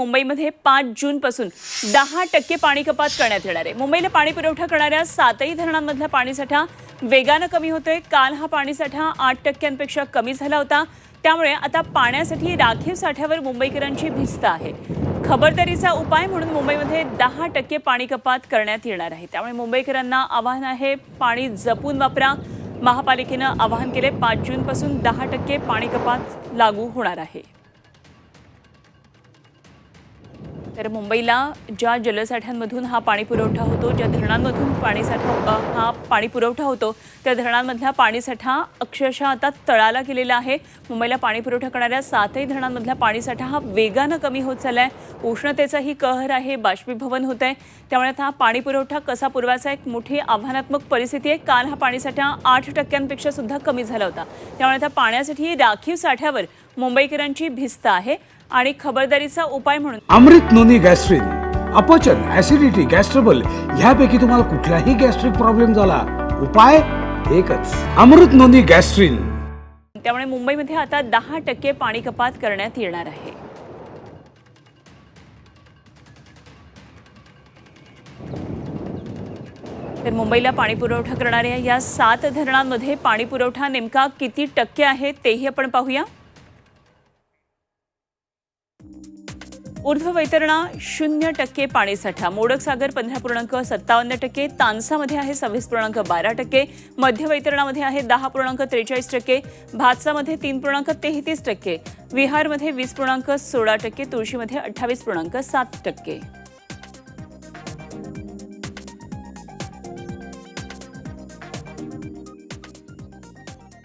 मुंबईमध्ये पाच जूनपासून दहा टक्के पाणी कपात करण्यात येणार आहे. मुंबईला पाणी पुरवठा करणाऱ्या सातही धरणांमधला पाणीसाठा वेगानं कमी होतोय. काल हा पाणीसाठा आठ टक्क्यांपेक्षा कमी झाला होता. त्यामुळे आता पाण्यासाठी राखीव साठ्यावर मुंबईकरांची भिस्त आहे. खबरदारीचा उपाय म्हणून मुंबईमध्ये दहा टक्के पाणी कपात करण्यात येणार आहे. त्यामुळे मुंबईकरांना आवाहन आहे पाणी जपून वापरा. महापालिकेनं आवाहन केले पाच जूनपासून दहा टक्के पाणी कपात लागू होणार आहे. तर मुंबईला ज्या जलसाठ्यांमधून हा पाणी पुरवठा होतो ज्या धरणांमधून पाणीसाठा हा पाणी पुरवठा होतो त्या धरणांमधला पाणीसाठा अक्षरशः आता तळाला गेलेला आहे. मुंबईला पाणी पुरवठा करणाऱ्या सातही धरणांमधला पाणीसाठा हा वेगानं कमी होत चाललाय. उष्णतेचाही कहर आहे बाष्पीभवन होत आहे त्यामुळे आता हा पाणी पुरवठा कसा पुरवायचा एक मोठी आव्हानात्मक परिस्थिती आहे. काल हा पाणीसाठा आठ टक्क्यांपेक्षा सुद्धा कमी झाला होता. त्यामुळे आता पाण्यासाठी राखीव साठ्यावर मुंबईकरांची भिस्त आहे आणि खबरदारीचा उपाय म्हणून अमृत नोनी गॅस्ट्रिन अपचन ऍसिडिटी गॅस्ट्रबल ह्यापैकी तुम्हाला कुठलाही गॅस्ट्रिक प्रॉब्लेम झाला उपाय एकच. Amrut noni gastrin. त्यामुळे मुंबईमध्ये आता दहा टक्के पाणी कपात करण्यात येणार आहे. तर मुंबईला पाणी पुरवठा करणाऱ्या या सात धरणांमध्ये पाणी पुरवठा नेमका किती टक्के आहे तेही आपण पाहूया. ऊर्ध्व वैतरणा शून्य टक्के पाणीसाठा मोडकसागर पंधरा पूर्णांक सत्तावन्न टक्के. तानसामध्ये आहे सव्वीस पूर्णांक बारा टक्के. मध्य वैतरणामध्ये आहे दहा पूर्णांक त्रेचाळीस टक्के. भातसामध्ये तीन पूर्णांक तेहतीस टक्के. विहारमध्ये वीस पूर्णांक सोळा टक्के. तुळशीमध्ये अठ्ठावीस पूर्णांक सात टक्के.